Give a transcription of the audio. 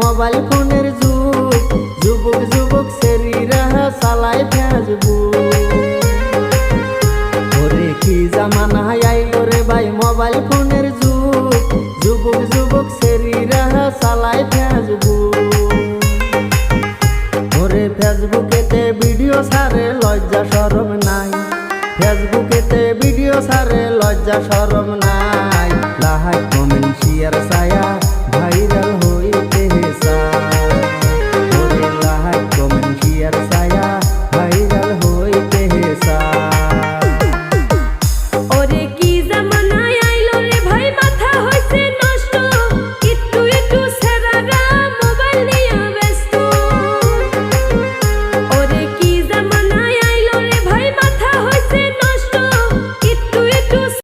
Mobile ফোনের যুগ। যুবক যুবক সেরিরা চালায় ফেসবুক ওরে কি জামানা আইলো রে ভাই মোবাইল ফোনের যুগ। যুবক যুবক সেরিরা চালায় ফেসবুক ওরে ফেসবুকেতে ভিডিও সারে লজ্জা সরম নাই। ফেসবুকেতে ভিডিও সারে লজ্জা সরম নাই।